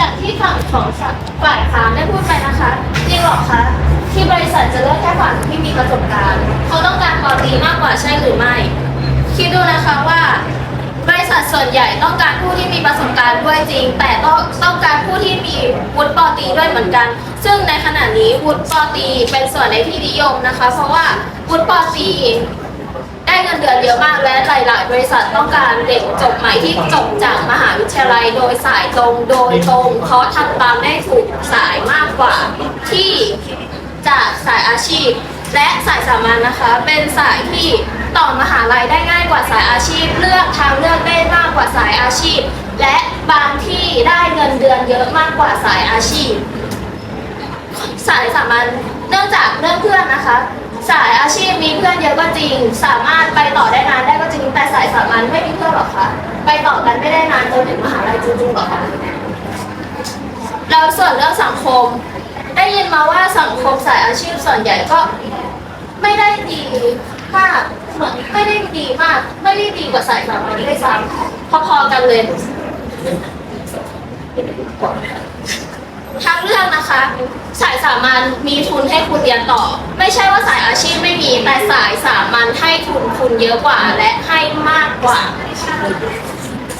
จากที่ฝั่งของฝ่ายค้านได้พูดไปนะคะจริงหรอคะที่บริษัทจะเลือกแค่ฝั่งที่มีประสบการณ์เขาต้องการปอตรีมากกว่าใช่หรือไม่ คิดดูนะคะว่า บริษัทส่วนใหญ่ต้องการผู้ที่มีประสบการณ์ด้วยจริง แต่ต้องต้องการผู้ที่มีวุฒิปอตีด้วยเหมือนกัน ซึ่งในขณะนี้วุฒิปอตีเป็นส่วนในที่นิยมนะคะ เพราะว่าวุฒิปอตี ได้เงินเดือนเยอะมากและหลาย ๆ บริษัทต้องการเด็กจบใหม่ที่จบจากมหาวิทยาลัยโดยสายตรงโดยตรงเพราะทำตามได้ถูกสายมากกว่าที่จากสายอาชีพ และสายสามัญนะคะ เป็นสายที่ต่อมหาลัยได้ง่ายกว่าสายอาชีพ เลือกทางเลือกได้มากกว่าสายอาชีพ และบางที่ได้เงินเดือนเยอะมากกว่าสายอาชีพ สายสามัญเนื่องจากเรื่องเพื่อนนะคะ สายอาชีพมีเพื่อนเยอะก็จริง สามารถไปต่อได้นานได้ก็จริงแต่สายสามัญไม่มีเพื่อนหรอกคะไปต่อกันไม่ได้นานจนถึงมหาลัยจริงๆหรอคะแล้วส่วนเรื่องสังคม ได้ยินมาว่าสังคมสายอาชีพส่วนใหญ่ก็ไม่ได้ดีมากเหมือนไม่ได้ดีมาก ไม่ได้ดีกว่าสายสามัญด้วยซ้ำพอๆกันเลย ทางเลือกนะคะ สายสามัญมีทุนให้คุณเรียนต่อ ไม่ใช่ว่าสายอาชีพไม่มี แต่สายสามัญให้ทุนคุณเยอะกว่าและให้มากกว่า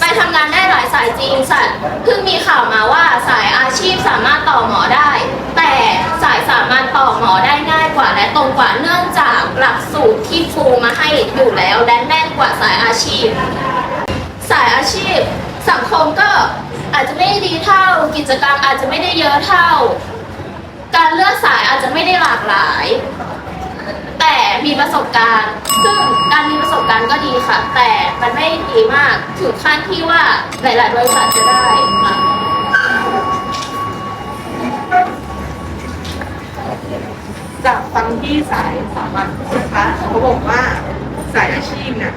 ไปทำงานได้หลายสายจริงสัตว์เพิ่งมีข่าวมาว่าสายอาชีพสามารถต่อหมอได้ แต่สายสามัญต่อหมอได้ง่ายกว่า และตรงกว่าเนื่องจากหลักสูตรที่ครูมาให้อยู่แล้วและแน่นกว่าสายอาชีพ สายอาชีพ สังคมก็ อาจจะไม่ดีเท่า กิจกรรมอาจจะไม่ได้เยอะเท่า การเลือกสายอาจจะไม่ได้หลากหลาย แต่มีประสบการณ์ ซึ่งการมีประสบการณ์ก็ดีค่ะ แต่มันไม่ดีมากถึงขั้นที่ว่าหลาย ๆ บริษัทจะได้ค่ะจากฟังที่สายสามัญนะคะเขาบอกว่าสายอาชีพเนี่ย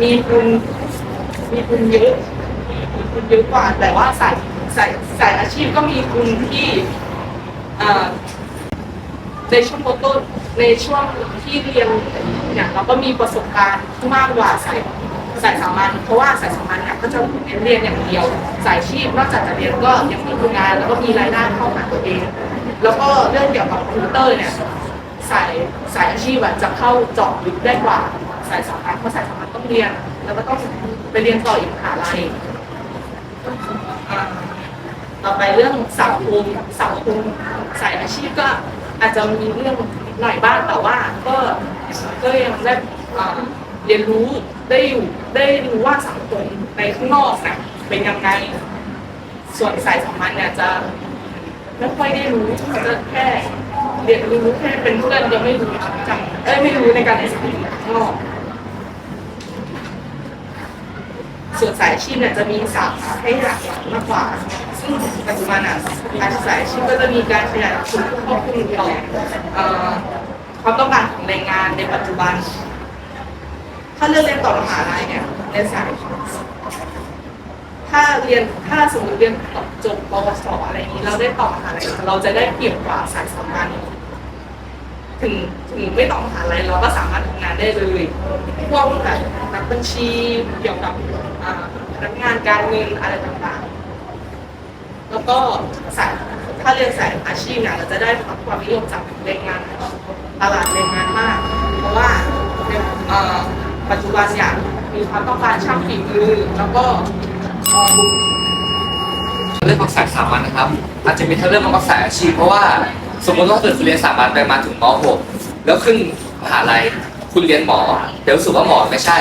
มีทุน มีทุนเยอะมีทุนเยอะกว่า แต่ว่าสายสายสายอาชีพก็มีทุนที่ในช่วงต้นในช่วงที่เรียนเนี่ยเราก็มีประสบการณ์มากกว่าสายสายสามัญเพราะว่าสายสามัญเนี่ยก็จะเน้นเรียนอย่างเดียว สายอาชีพนอกจากจะเรียนก็ยังมีงานแล้วก็มีรายได้เข้าหาตัวเอง แล้วก็เรื่องเกี่ยวกับคอมพิวเตอร์เนี่ยสายสายอาชีพจะเข้าเจาะลึกได้กว่าสายสามัญเพราะสายสามัญต้องเรียน แล้วก็ต้องไปเรียนต่ออีกมหาลัยต่อไปเรื่องสังคมสังคมสายอาชีพก็อาจจะมีเรื่องหน่อยบ้างแต่ว่าก็ก็ยังได้อ่าเรียนรู้ได้อยู่ได้รู้ว่าสังคมในข้างนอกเนี่ยเป็นยังไงส่วนสายสามัญเนี่ยจะไม่ค่อยได้รู้จะแค่เรียนรู้แค่เป็นเพื่อนยังไม่รู้จังเอ้ยไม่รู้ในการในสังคมข้างนอก ส่วนสายอาชีพเนี่ยจะมีสาขาให้หลากหลายมากกว่า ซึ่งปัจจุบันอะการสายอาชีพก็จะมีการขยายผลครอบคลุมต่อเอ่อความต้องการของแรงงานในปัจจุบัน ถ้าเลือกเรียนต่อมหาลัยเนี่ยในสายถ้าเรียนถ้าสมมติเรียนจบปวสอะไรอย่างนี้เราได้ต่อมหาลัยเราจะได้เปรียบกว่าสายสามัญ ถึงถึงไม่ต่อมหาลัยเราก็สามารถทำงานได้เลยพวกแบบนักบัญชีเกี่ยวกับพนักงานการเงินอะไรต่างๆ แล้วก็สายถ้าเรียนสายอาชีพเนี่ยเราจะได้รับความนิยมจากแรงงานตลาดแรงงานมาก เพราะว่าในปัจจุบันเนี่ยมีความต้องการช่างฝีมือแล้วก็เรื่องของสายสามัญนะครับ อาจจะมีทั้งเรื่องของสายอาชีพเพราะว่า สมมติว่าเกิดคุณเรียนสามัญไปมาถึงม .6 แล้วขึ้นมหาลัยคุณเรียนหมอเดี๋ยวรู้สึกว่าหมอไม่ใช่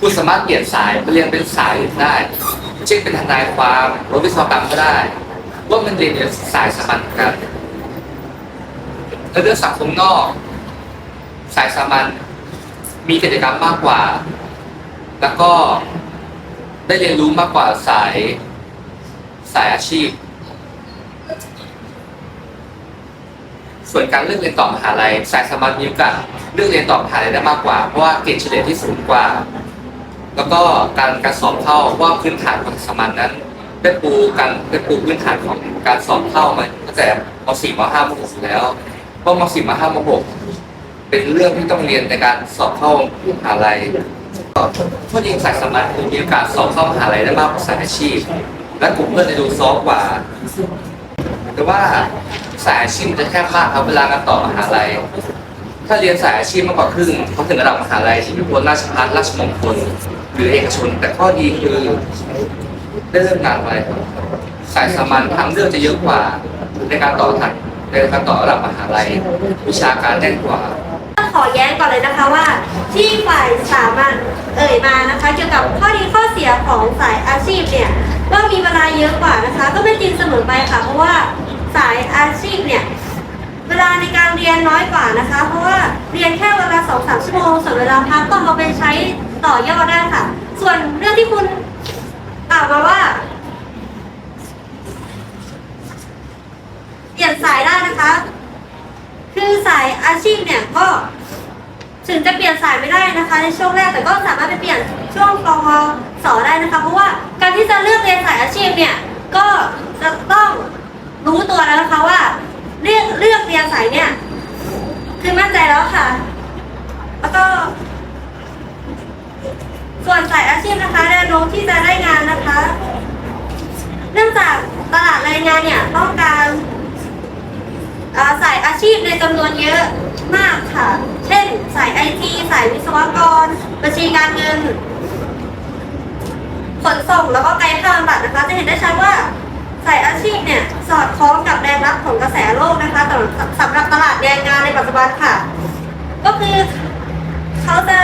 คุณสามารถเปลี่ยนสายไปเรียนเป็นสายอื่นได้เช่นเป็นทนายความหรือวิศวกรรมก็ได้ว่ามันเรียนอยู่สายสามัญกันแล้วเรื่องสังคมนอก สายสามัญมีกิจกรรมมากกว่า แล้วก็ได้เรียนรู้มากกว่าสายสายอาชีพ ส่วนการเลือกเรียนต่อมหาลัย สายสามัญมีโอกาสเลือกเรียนต่อมหาลัยได้มากกว่า เพราะว่าเกรดเฉลี่ยที่สูงกว่า แล้วก็การการสอบเข้าว่าพื้นฐานของสามัญนั้นได้ปูการได้ปูพื้นฐานของการสอบเข้ามาตั้งแต่ม .4 ม .5 ม .6 แล้วเพราะม .4 ม .5 ม .6 เป็นเรื่องที่ต้องเรียนในการสอบเข้ามหาลัยเพราะยิ่งสายสามัญมีโอกาสสอบเข้ามหาลัยได้มากกว่าสายอาชีพ และกลุ่มเพื่อนจะดูซอฟกว่า แต่ว่าสายอาชีพมันจะแคบมากครับเวลาการต่อมหาลัย ถ้าเรียนสายอาชีพมากกว่าครึ่งเขาถึงระดับมหาลัยที่พิพลราชภัฏราชมงคลหรือเอกชน แต่ข้อดีคือได้เริ่มงานไวครับสายสามัญทางเลือกจะเยอะกว่าในการต่อถัดในการต่อระดับมหาลัย วิชาการแน่นกว่าขอแย้งก่อนเลยนะคะว่า ที่ฝ่ายสามัญเอ่ยมานะคะ เกี่ยวกับข้อดีข้อเสียของสายอาชีพเนี่ยว่ามีเวลาเยอะกว่านะคะ ก็ไม่จริงเสมอไปค่ะ เพราะว่า สายอาชีพเนี่ยเวลาในการเรียนน้อยกว่านะคะ เพราะว่าเรียนแค่เวลาสองสามชั่วโมงส่วนเวลาพักก็เอาไปใช้ต่อยอดได้ค่ะ ส่วนเรื่องที่คุณกล่าวมาว่าเปลี่ยนสายได้นะคะ คือสายอาชีพเนี่ยก็ถึงจะเปลี่ยนสายไม่ได้นะคะ ในช่วงแรกแต่ก็สามารถไปเปลี่ยนช่วงกวสได้นะคะ เพราะว่าการที่จะเลือกเรียนสายอาชีพเนี่ยก็จะต้อง รู้ตัวแล้วนะคะว่าเลือกเลือกเรียนสายเนี่ย คือมั่นใจแล้วค่ะ แล้วก็ ส่วนสายอาชีพนะคะแนวโน้มที่จะได้งานนะคะ เนื่องจากตลาดแรงงานเนี่ยต้องการาสายอาชีพในจำนวนเยอะมากค่ะ เช่น สายไอทีสายวิศวกร บัญชีการเงิน ขนส่งแล้วก็ไกด์ข้ามบัตรนะคะ จะเห็นได้ชัดว่า สายอาชีพเนี่ยสอดคล้องกับแรงรับของกระแสโลกนะคะสำหรับสำหรับตลาดแรงงานในปัจจุบันค่ะ ก็คือเขาจะ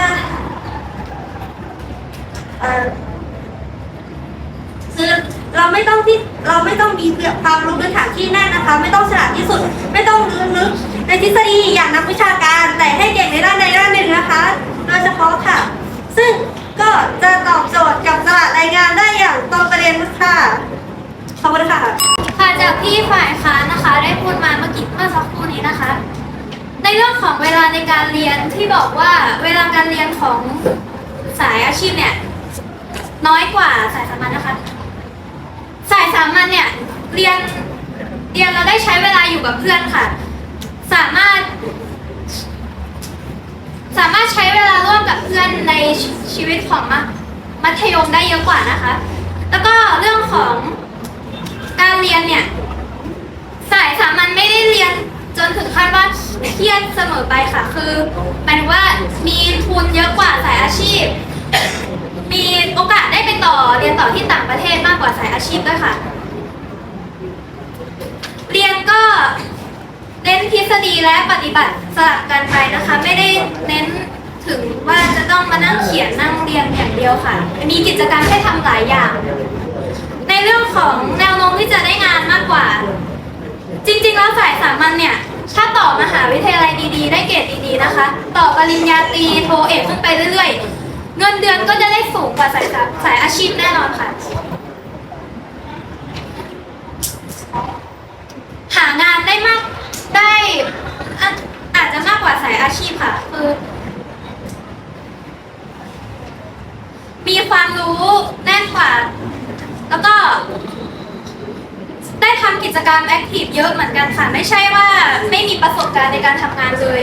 เออคือเราไม่ต้องที่เราไม่ต้องมีความรู้พื้นฐานที่แน่นนะคะ ไม่ต้องฉลาดที่สุด ไม่ต้องรู้ลึกในทฤษฎีอย่างนักวิชาการ แต่ให้เก่งในด้านใดด้านหนึ่งนะคะโดยเฉพาะค่ะ ซึ่งก็จะตอบโจทย์กับตลาดแรงงานได้อย่างตรงประเด็นค่ะ ขอบคุณค่ะ ค่ะจากที่ฝ่ายค้านนะคะ ได้พูดมาเมื่อกี้เมื่อสักครู่นี้นะคะ ในเรื่องของเวลาในการเรียนที่บอกว่าเวลาการเรียนของสายอาชีพเนี่ยน้อยกว่าสายสามัญนะคะ สายสามัญเนี่ยเรียนเรียนเราได้ใช้เวลาอยู่กับเพื่อนค่ะ สามารถ สามารถใช้เวลาร่วมกับเพื่อนในชชีวิตของมัธยมได้เยอะกว่านะคะ แล้วก็เรื่องของ การเรียนเนี่ย สายสามัญไม่ได้เรียนจนถึงขั้นว่าเครียดเสมอไปค่ะ คือหมายถึงว่ามีทุนเยอะกว่าสายอาชีพ มีโอกาสได้ไปต่อเรียนต่อที่ต่างประเทศมากกว่าสายอาชีพด้วยค่ะ เรียนก็เน้นทฤษฎีและปฏิบัติสลับกันไปนะคะ ไม่ได้เน้นถึงว่าจะต้องมานั่งเขียนนั่งเรียนอย่างเดียวค่ะ มีกิจกรรมให้ทำหลายอย่าง ในเรื่องของแนวโน้มที่จะได้งานมากกว่า จริงๆแล้วสายสามัญเนี่ย ถ้าต่อมหาวิทยาลัยดีๆ ได้เกรดดีๆนะคะ ต่อปริญญาตรีโทเอกขึ้นไปเรื่อยๆ เงินเดือนก็จะได้สูงกว่าสายสายอาชีพแน่นอนค่ะ หางานได้มากได้อาอาจจะมากกว่าสายอาชีพค่ะ คือมีความรู้แน่นกว่า แล้วก็ได้ทำกิจกรรมแอคทีฟเยอะเหมือนกันค่ะ ไม่ใช่ว่าไม่มีประสบการณ์ในการทำงานเลย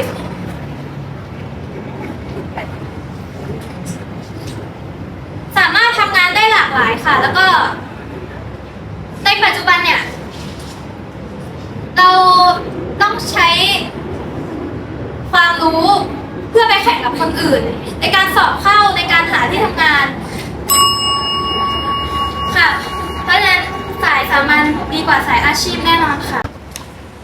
สามารถทำงานได้หลากหลายค่ะ แล้วก็ ในปัจจุบันเนี่ย เราต้องใช้ความรู้เพื่อไปแข่งกับคนอื่น ในการสอบเข้าในการหาที่ทำงาน ค่ะ เพราะฉะนั้นสายสามัญดีกว่าสายอาชีพแน่นอนค่ะ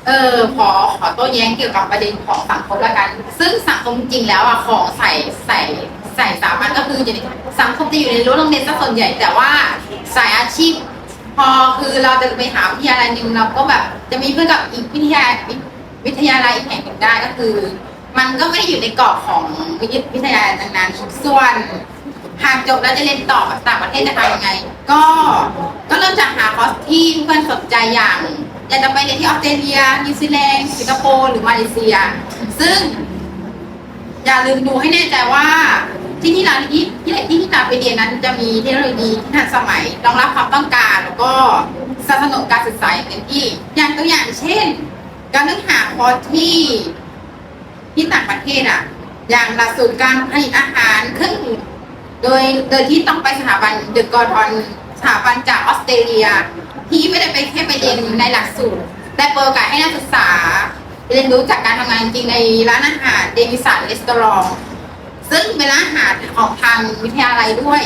เออขอขอโต้แย้งเกี่ยวกับประเด็นของสังคมล้วกัน ซึ่งสังคมจริงแล้วอะของใส่ใส่ใส่สามัญก็คือจะสังคมจะอยู่ในรั้วโรงเรียนซะส่วนใหญ่ แต่ว่าสายอาชีพ พอคือเราจะไปหาวิทยาลัยหนึ่งเราก็แบบจะมีเพื่อนกับอีกวิทยาวิทยาลัยอีกแห่งหนึ่งได้ก็คือ มันก็ไม่ได้อยู่ในกรอบของวิทยาลัยนั้นๆส่วน หากจบแล้วจะเรียนต่อต่างประเทศจะทำยังไง ก็ก็เริ่มจากหาคอร์สที่เพื่อนสนใจอย่างอยากจะไปเรียนที่ออสเตรเลียนิวซีแลนด์สิงคโปร์หรือมาเลเซีย ซึ่ง อย่าลืมดูให้แน่ใจว่าที่ที่เราที่ที่ที่ที่เราไปเรียนนั้นจะมีเทคโนโลยีที่ทันสมัยรองรับความต้องการ แล้วก็สนับสนุนการศึกษาอย่างเต็มที่ อย่างตัวอย่างเช่น การเลือกหาคอร์สที่ที่ต่างประเทศอะ อย่างหลักสูตรการผลิตอาหารเครื่อง โดยโดยที่ต้องไปสถาบันเดอะกอร์ทอนสถาบันจากออสเตรเลีย ที่ไม่ได้ไปแค่ไปเรียนในหลักสูตรแต่เปิดโอกาสให้นักศึกษา เรียนรู้จากการทำงานจริงในร้านอาหารเดวิสันรีสตอรองซึ่งเป็นร้านอาหารของทางวิทยาลัยด้วย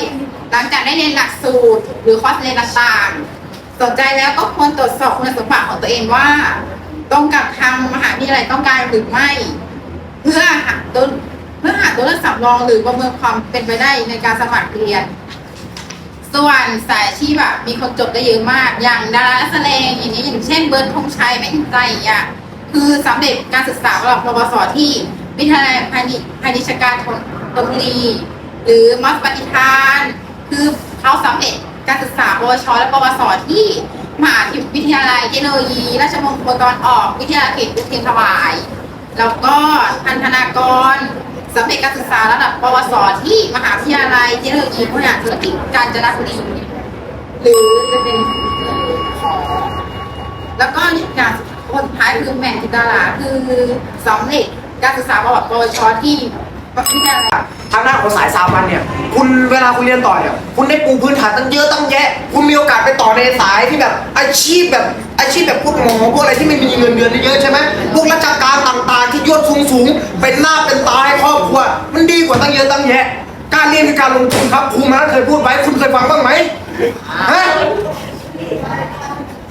หลังจากได้เรียนหลักสูตร หรือคอร์สเรียนต่างๆสนใจแล้วก็ควรตรวจสอบคุณสมบัติของตัวเองว่า ตรงกับทางมหาวิทยาลัยต้องการหรือไม่ เพื่อหาตัว เพื่อหาตัวเลือกสำรองหรือประเมินความเป็นไปได้ในการสมัครเรียน ส่วนสายอาชีพอะมีคนจบได้เยอะมาก อย่างดาราแสดงอย่างนี้อย่างเช่นเบิร์ดธงชัยแม่หินใจอย่างเงี้ยคือสำเร็จการศึกษาระดับปวสที่วิทยาลัยพาณิชย์พาณิชการธนธนบุรีหรือมอสปฏิทาน คือเขาสำเร็จการศึกษาปวช และปวสที่มหาวิทยาลัยเทคโนโลยี ราชมงคลตะวันออกวิทยาเขตอุเทรนถวาย แล้วก็ทันธนากร สำเร็จการศึกษาระดับปวสที่มหาวิทยาลัยเทคโนโลยีบริหารธุรกิจกาญจนบุรีหรือจะเป็นของแล้วก็อย่างคนสุดท้ายคือแม่จิตาลาคือสำเร็จการศึกษาประวับปวชที่วิทยาลัย ทางด้านของสายสามัญเนี่ย คุณเวลาคุณเรียนต่อเนี่ย คุณได้ปูพื้นฐานตั้งเยอะตั้งแยะ คุณมีโอกาสไปต่อในสายที่แบบอาชีพแบบอาชีพแบบพวกหมอพวกอะไรที่ไม่มีเงินเดือนเยอะใช่ไหมพวกราชการต่างๆ ที่ยศสูงๆเป็นหน้าเป็นตาให้ครอบครัว มันดีกว่าตั้งเยอะตั้งแยะ การเรียนคือการลงทุนครับครูมาเคยพูดไว้คุณเคยฟังบ้างไหมฮะ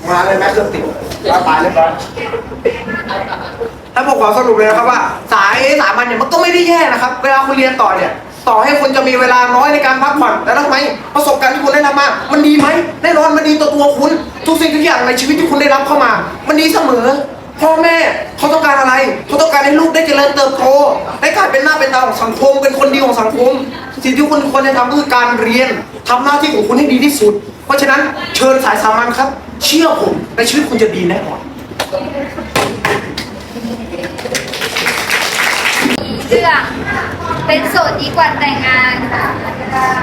มาเลยแม่เครื่องติดมาตายเลยบร้ อยถ้าผมขอสรุปเลยนะครับว่า สายสามัญเนี่ยมันก็ไม่ได้แย่นะครับ เวลาคุณเรียนต่อเนี่ย ต่อให้คุณจะมีเวลาน้อยในการพักผ่อนแต่ทำไมประสบการณ์ที่คุณได้รับมา มันดีไหมแน่นอนมันดีต่อตัวคุณ ทุกสิ่งทุกอย่างในชีวิตที่คุณได้รับเข้ามา มันดีเสมอพ่อแม่เขาต้องการอะไรเขาต้องการให้ลูกได้เจริญเติบโตได้กลายเป็นหน้าเป็นตาของสังคม เป็นคนดีของสังคม สิ่งที่คุณควรจะทำก็คือการเรียนทำหน้าที่ของคุณให้ดีที่สุด เพราะฉะนั้นเชิญสายสามัญครับ เชื่อผมในชีวิตคุณจะดีแน่นอน เรื่อง เป็นโสดดีกว่าแต่งงาน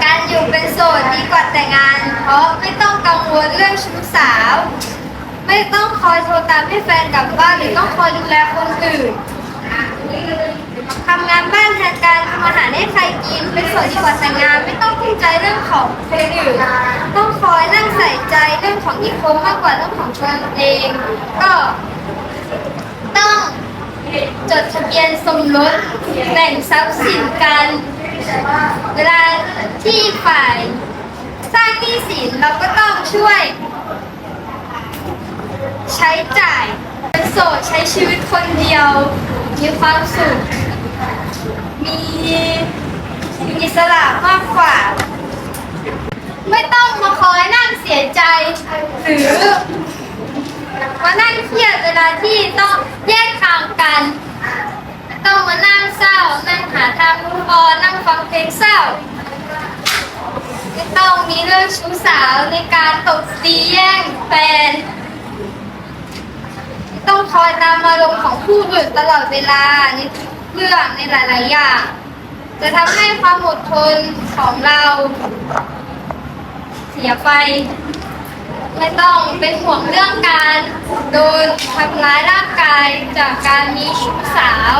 การอยู่เป็นโสดดีกว่าแต่งงาน เพราะไม่ต้องกังวลเรื่องชู้สาว ไม่ต้องคอยโทรตามให้แฟนกลับบ้านหรือต้องคอยดูแลคนอื่นทำงานบ้านแทนการทำอาหารให้ใครกิน เป็นโสดดีกว่าแต่งงานไม่ต้องภูมิใจเรื่องของคนอื่นต้องคอยนั่งใส่ใจเรื่องของอีกคนมากกว่าเรื่องของตนเอง ก็ต้อง จดทะเบียนสมรสแบ่งทรัพย์สินกัน เวลาที่ฝ่าย สร้างหนี้สินเราก็ต้องช่วย ใช้จ่ายเป็นโสดใช้ชีวิตคนเดียว มีความสุข มีมีอิสระมากกว่า ไม่ต้องมาคอยนั่งเสียใจ หรือ มานั่งเครียดเวลาที่ต้องแยกทางกัน ต้องมานั่งเศร้า นั่งหาทางมูฟออนนั่งฟังเพลงเศร้าไม่ต้องมีเรื่องชู้สาวในการตบตีแย่งแฟน ต้องคอยตามอารมณ์ของผู้อื่นตลอดเวลาในเรื่องในหลาย ๆ อย่าง จะทำให้ความอดทนของเรา เสียไป ไม่ต้องเป็นห่วงเรื่องการโดนทำร้ายร่างกายจากการมีชู้สาว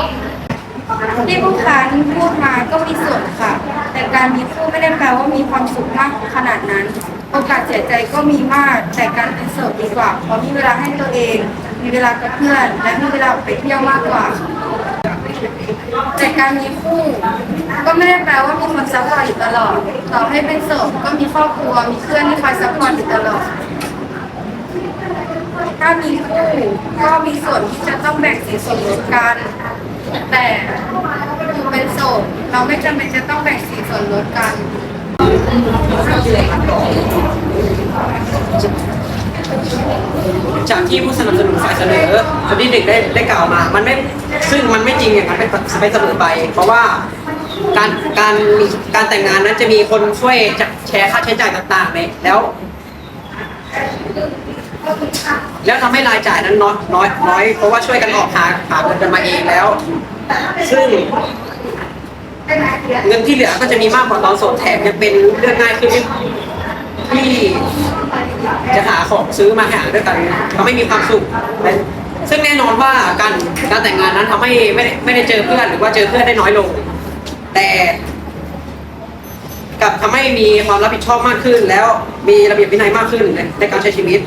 ที่ผู้ค้านพูดมาก็มีส่วนค่ะ แต่การมีคู่ไม่ได้แปลว่ามีความสุขมากขนาดนั้น โอกาสเสียใจก็มีมาก แต่การเป็นโสดดีกว่า เพราะมีเวลาให้ตัวเอง มีเวลากับเพื่อน และมีเวลาไปเที่ยวมากกว่า แต่การมีคู่ ก็ไม่ได้แปลว่ามีคนซัพพอร์ตอยู่ตลอด ต่อให้เป็นโสดก็มีครอบครัว มีเพื่อนที่คอยซัพพอร์ตอยู่ตลอด ถ้ามีคู่ก็มีส่วนที่จะต้องแบ่งสินสมรสกัน แต่คือเป็นโสดเราไม่จำเป็นจะต้องแบ่งสินสมรสกันจากที่ผู้สนับสนุนฝ่ายเสนอคนที่หนึ่งได้ได้กล่าวมา มันไม่ซึ่งมันไม่จริงอย่างนั้นไปไปเสมอไป เพราะว่าการการมีการแต่งงานนั้นจะมีคนช่วยจะแชร์ค่าใช้จ่ายต่างๆเนี่ยแล้ว แล้วทำให้รายจ่ายนั้นน้อยน้อยน้อย เพราะว่าช่วยกันออกหาหาเงินกันมาเองแล้ว ซึ่งเงินที่เหลือก็จะมีมากกว่าตอนสดแถมยังเป็นเรื่องง่ายขึ้นที่จะหาของซื้อมาหาด้วยกันทำให้มีความสุขซึ่งแน่นอนว่าการการแต่งงานนั้นทำให้ไม่ได้ไม่ได้เจอเพื่อนหรือว่าเจอเพื่อนได้น้อยลง แต่กับทำให้มีความรับผิดชอบมากขึ้น แล้วมีระเบียบวินัยมากขึ้นในการใช้ชีวิต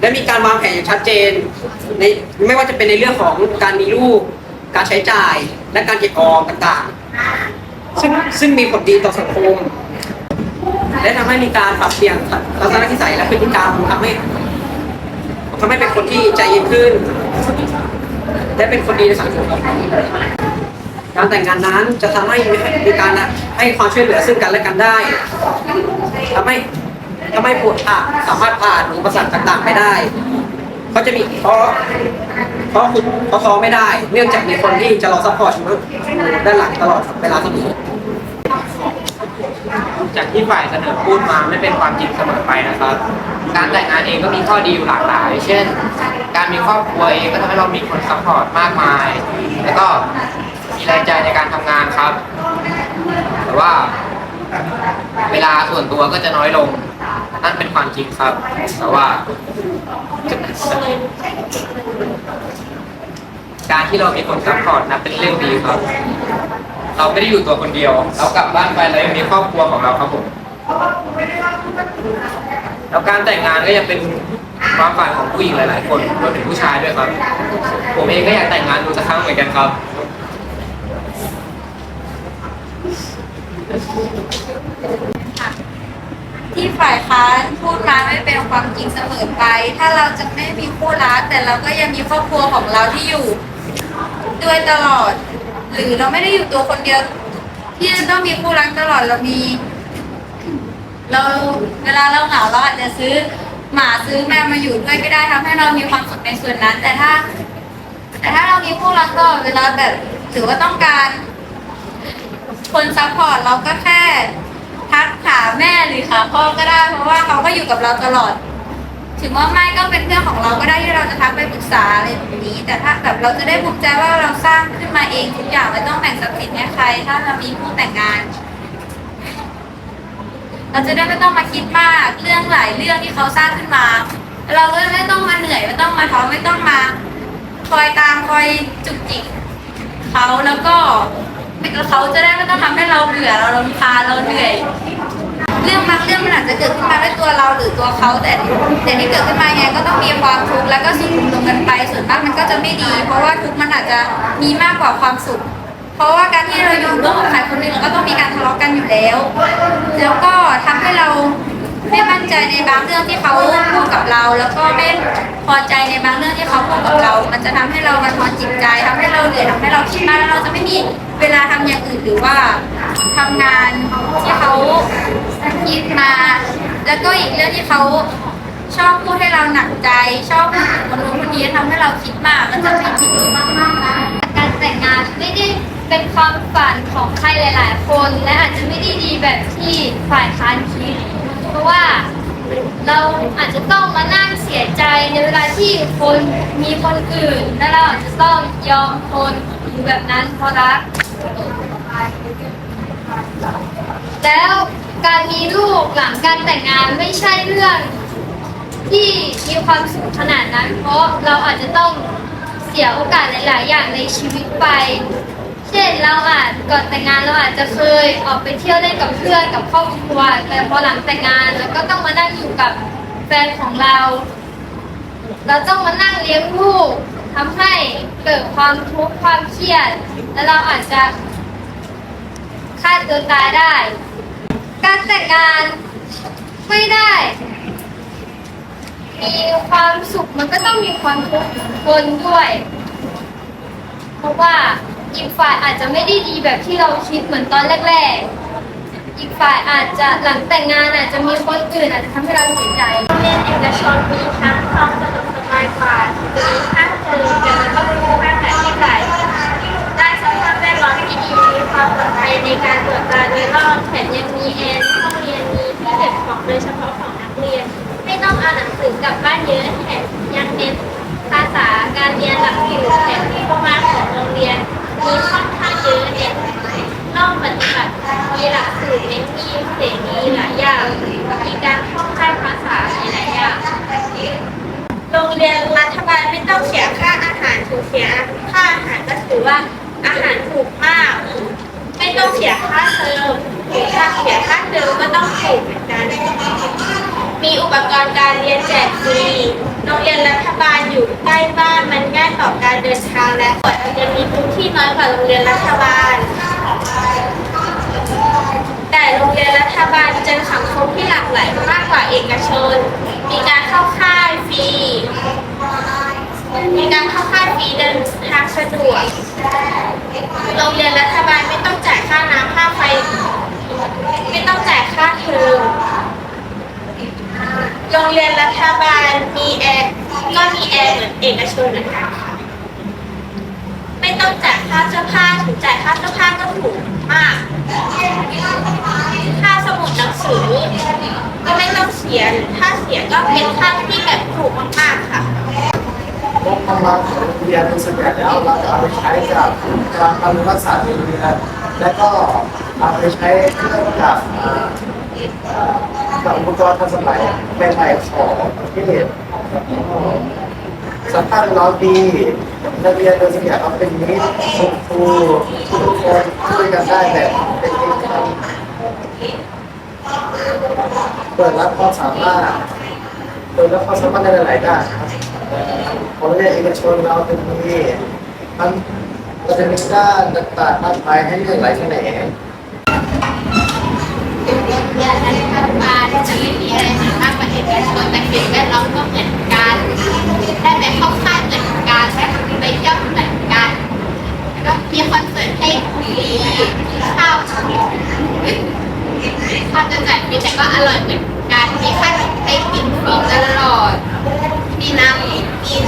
และมีการวางแผนอย่างชัดเจนในไม่ว่าจะเป็นในเรื่องของการมีลูก การใช้จ่าย และการเก็บออมต่างๆ ซึ่งซึ่งมีผลดีต่อสังคม และทำให้มีการปรับเปลี่ยนทัศนคติและพฤติกรรมทำให้ทำให้เป็นคนที่ใจเย็นขึ้น และเป็นคนดีในสังคมการแต่งงานนั้นจะทำให้มีการให้ความช่วยเหลือซึ่งกันและกันได้ทำให้ ทำให้ผู้อะสามารถผ่านอุปสรรคต่างๆไปได้เขาจะมีเพราะเพราะคุณเพราะท้อไม่ได้ เนื่องจากมีคนที่จะรอซัพพอร์ตอยู่ด้านหลังตลอดเวลาเสมอจากที่ฝ่ายเสนอพูดมาไม่เป็นความจริงเสมอไปนะครับ การแต่งงานเองก็มีข้อดีอยู่หลากหลาย เช่น การมีครอบครัวเองก็ทำให้เรามีคนซัพพอร์ตมากมาย แล้วก็มีแรงใจในการทำงานครับ แต่ว่าเวลาส่วนตัวก็จะน้อยลง นั่นเป็นความจริงครับ แต่ว่า การที่เรามีคนซัพพอร์ตนับเป็นเรื่องดีครับ เราไม่ได้อยู่ตัวคนเดียว เรากลับบ้านไปเรายังมีครอบครัวของเราครับผม แล้วการแต่งงานก็ยังเป็นความฝันของผู้หญิงหลายๆ คนรวมถึงผู้ชายด้วยครับ ผมเองก็อยากแต่งงานดูสักครั้งเหมือนกันครับ ที่ฝ่ายค้านพูดมาไม่เป็นความจริงเสมอไป ถ้าเราจะไม่มีคู่รักแต่เราก็ยังมีครอบครัวของเราที่อยู่ด้วยตลอด หรือเราไม่ได้อยู่ตัวคนเดียว ที่จะต้องมีคู่รักตลอดเรามี เราเวลาเราเหงาเราอาจจะซื้อหมาซื้อแมวมาอยู่ด้วยก็ได้ทำให้เรามีความสุขในส่วนนั้น แต่ถ้า แต่ถ้าเรามีคู่รักตลอดเวลาแบบถือว่าต้องการ คนซัพพอร์ตเราก็แค่ ทักหาแม่หรือหาพ่อก็ได้ เพราะว่าเขาก็อยู่กับเราตลอด ถึงว่าไม่ก็เป็นเพื่อนของเราก็ได้ที่เราจะทักไปปรึกษาอะไรแบบนี้ แต่ถ้าแบบเราจะได้ภูมิใจว่าเราสร้างขึ้นมาเองทุกอย่างไม่ต้องแบ่งทรัพย์สินให้ใคร ถ้าเรามีคู่แต่งงาน เราจะได้ไม่ต้องมาคิดมากเรื่องหลายเรื่องที่เขาสร้างขึ้นมา เราก็ไม่ต้องมาเหนื่อยไม่ต้องมาท้อไม่ต้องมา คอยตามคอยจุกจิกเขาแล้วก็ เขาจะได้ไม่ต้องทำให้เราเบื่อเราลำคาญเราเหนื่อย เรื่องบางเรื่องมันอาจจะเกิดขึ้นมาด้วยตัวเราหรือตัวเขาแต่แต่ที่เกิดขึ้นมาไงก็ต้องมีความทุกข์แล้วก็สุขลงกันไปส่วนมากมันก็จะไม่ดี เพราะว่าทุกข์มันอาจจะมีมากกว่าความสุข เพราะว่าการที่เราอยู่ร่วมกับใครคนหนึ่งเราก็ต้องมีการทะเลาะกันอยู่แล้ว แล้วก็ทำให้เราไม่มั่นใจในบางเรื่องที่เขาพูดกับเรา แล้วก็ไม่พอใจในบางเรื่องที่เขาพูดกับเรา มันจะทำให้เรามันทอนจิตใจทำให้เราเหนื่อยทำให้เราคิดมากแล้วเราจะไม่มี เวลาทำอย่างอื่นหรือว่าทำงานที่เขาคิดมา แล้วก็อีกเรื่องที่เขาชอบพูดให้เราหนักใจ ชอบพูดถึงคนนู้นคนนี้ทำให้เราคิดมากมันจะเป็นจุดมากนะการแต่งงานไม่ได้เป็นความฝันของใครหลาย ๆ คน และอาจจะไม่ได้ดีแบบที่ฝ่ายค้านคิด เพราะว่าเราอาจจะต้องมานั่งเสียใจในเวลาที่คนมีคนอื่น และเราอาจจะต้องยอมคนอยู่แบบนั้นเพราะรัก แล้วการมีลูกหลังการแต่งงานไม่ใช่เรื่อง ที่มีความสุขขนาดนั้น เพราะเราอาจจะต้องเสียโอกาสหลาย ๆ อย่างในชีวิตไป เช่นเราอาจก่อนแต่งงานเราอาจจะเคยออกไปเที่ยวเล่นกับเพื่อนกับครอบครัว แต่พอหลังแต่งงานเราก็ต้องมานั่งอยู่กับแฟนของเรา เราต้องมานั่งเลี้ยงลูก ทำให้เกิดความทุกข์ความเครียด และเราอาจจะฆ่าตัวตายได้ การแต่งงานไม่ได้ มีความสุขมันก็ต้องมีความทุกข์ปนด้วย เพราะว่าอีกฝ่ายอาจจะไม่ได้ดีแบบที่เราคิดเหมือนตอนแรก ๆ อีกฝ่ายอาจจะหลังแต่งงานอาจจะมีคนอื่นอาจจะทำให้เราเสียใจเรียนเอกชนมีทั้งความสนุกายกว่ามีทั้งเจอเกี่ยวกับครอบควแม่แต่ที่ไหนได้สภาพแวดล้อมที่ดีมีความปลอดภัยในการตรวจตาโดยรอบแถมยังมีแอร์ห้องเรียนมีที่เก็บของโดยเฉพาะของนักเรียน ไม่ต้องเอาหนังสือกลับบ้านเยอะแถมยังเน้นภาษาการเรียนหลักสูตรแถมที่ประมาณของโรงเรียนมีค่อนข้างเยอะเนี่ยนอกปฏิบัติมีหลักสูตรเน้นมีเสรีหลายอย่างมีการท่องค่ายภาษาหลายอย่าง รงเรียนรัฐบาลไม่ต้องเสียค่าอาหารถึงเสียค่าอาหารก็ถือว่าอาหารถูกมาก ไม่ต้องเสียค่าเทอมถูกค่าเสียค่าเทอมก็ต้องถูกเหมือนกัน มีอุปกรณ์การเรียนแจกฟรีโรงเรียนรัฐบาลอยู่ใกล้บ้านมันง่ายต่อการเดินทางและกว่าจะมีพื้นที่น้อยกว่าโรงเรียนรัฐบาล แต่โรงเรียนรัฐบาลเจอสังคมที่หลากหลายมากกว่าเอกชน มีการเข้าค่าย ฟรีมีการเข้าค่ายฟรีเดินทางสะดวกโรงเรียนรัฐบาลไม่ต้องจ่ายค่าน้ำค่าไฟ ไม่ต้องจ่ายค่าเทอมโรงเรียนรัฐบาลมีแอร์ก็มีแอร์เหมือนเอกชนนะค่ะ ต้องจ่ายค่าเสื้อผ้าถึงจ่ายค่าเสื้อผ้าก็ถูกมาก ค่าสมุดหนังสือ ก็ไม่ต้องเสียหรือถ้าเสียก็เป็นค่าที่แบบถูกมากๆค่ะงบประมาณเรียนเป็นส่วนใหญ่แล้วเราจะเอาไปใช้กับการบำรุงรักษาโรงเรียนและก็เอาไปใช้เพื่อกับกับอุปกรณ์ทันสมัยใหม่ๆของประเทศ สภาพเราดีนักเรียนโดยส่วนใหญ่เราเป็นมิตรคุณครูทุกคนช่วยกันได้แบบเป็นมกันเปิดรับความสามารถเปิดรับความสามารถในหลายๆด้านครับของเรียนเอกชนเราจะมีมันเราจะมีด้านต่างๆมากมายให้เลือกหลายแขนงเรียนรัฐบาลจะไม่มีอะไรหมือนมากกว่าเอกชนแต่สิ่งแวดล้อมก็เหมือน ได้ไปเข้าค่ายเหมือนกันได้ไปเที่ยวเหมือนกัน แล้วก็มีคอนเสิร์ตให้ฟรีข้าวข้าวจะจ่ายฟรีแต่ก็อร่อยเหมือนกัน มีข้าวให้กินฟรีตลอด มีน้ำกิน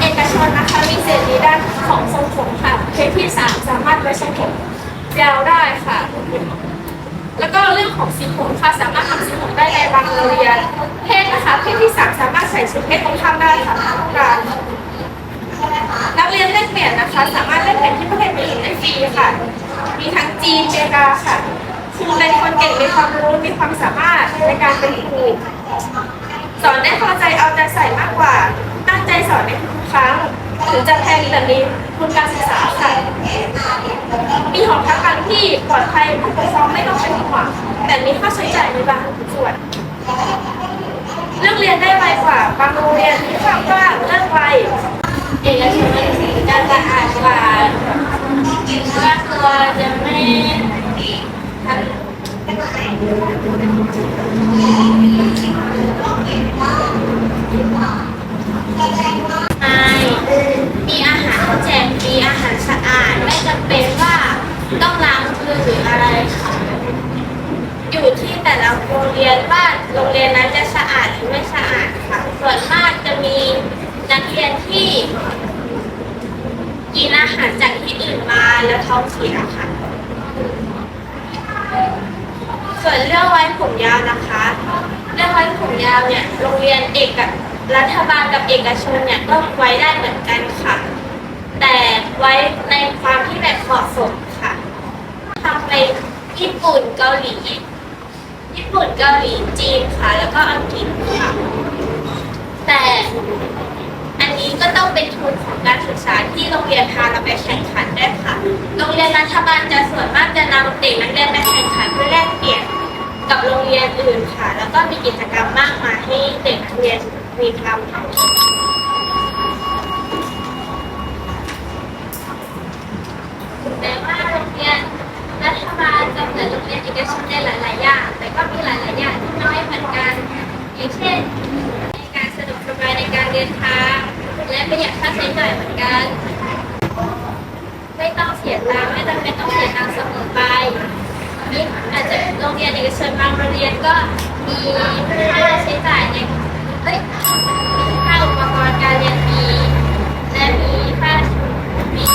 เอกชนนะคะมีเสรีด้านของทรงผมค่ะเพศที่สามสามารถไว้ทรงผมยาวได้ค่ะ แล้วก็เรื่องของสีผมค่ะสามารถทำสีผมได้ในบางโรงเรียน เพศนะคะเพศที่สามสามารถใส่ชุดเพศตรงข้ามได้ค่ะถ้าต้องการนักเรียนแลกเปลี่ยนนะคะ สามารถแลกเปลี่ยนที่ประเทศอื่นได้ฟรีค่ะ มีทั้งจีนเมกาค่ะครูเป็นคนเก่งมีความรู้มีความสามารถในการเป็นครูสอนได้พอใจเอาใจใส่มากกว่า ตั้งใจสอนในทุกครั้ง ถึงจะแพงแต่มีทุนการศึกษาค่ะมีหอพักบางที่ปลอดภัยผู้ปกครองไม่ต้องเป็นห่วงแต่มีค่าใช้จ่ายในบางส่วนเลือกเรียนได้ไวกว่าบางโรงเรียนมีความว่างเลิกไวเอกชนการสะอาดกว่าว่าตัวจะไม่ทำ อาดไม่จำเป็นว่าต้องล้างมือหรืออะไรค่ะ อยู่ที่แต่ละโรงเรียนว่าโรงเรียนนั้นจะสะอาดหรือไม่สะอาดค่ะ ส่วนมากจะมีนักเรียนที่ กินอาหารจากที่อื่นมาแล้วท้องเสียค่ะ ส่วนเรื่องไว้ผมยาวนะคะ เรื่องไว้ผมยาวเนี่ยโรงเรียนเอกกับรัฐบาลกับเอกชนเนี่ยก็ไว้ได้เหมือนกันค่ะ แต่ไว้ในความที่แบบเหมาะสมค่ะทำในญี่ปุ่นเกาหลี ญี่ปุ่นเกาหลีจีนค่ะ แล้วก็อังกฤษค่ะ แต่อันนี้ก็ต้องเป็นทุนของการศึกษาที่โรงเรียนพาเราไปแข่งขันได้ค่ะ โรงเรียนรัฐบาลจะส่วนมากจะนำเด็กนักเรียนไปแข่งขันเพื่อแลกเปลี่ยนกับโรงเรียนอื่นค่ะ แล้วก็มีกิจกรรมมากมายให้เด็กนักเรียนมีทำ แต่ตรงนี้จะได้ช่วยได้หลายๆอย่าง แต่ก็มีหลายหลายอย่างที่น้อยเหมือนกันอย่างเช่นในการสะดวกสบายในการเดินทางและประหยัดค่าใช้จ่ายเหมือนกัน ไม่ต้องเสียตังค์ไม่จำเป็นต้องเสียตังค์เสมอไปนี่อาจจะโรงเรียนเอกชนบางโรงเรียนก็มีค่าใช้จ่ายในเฮ้ยมีค่าอุปกรณ์การเรียนมีและมีค่ามี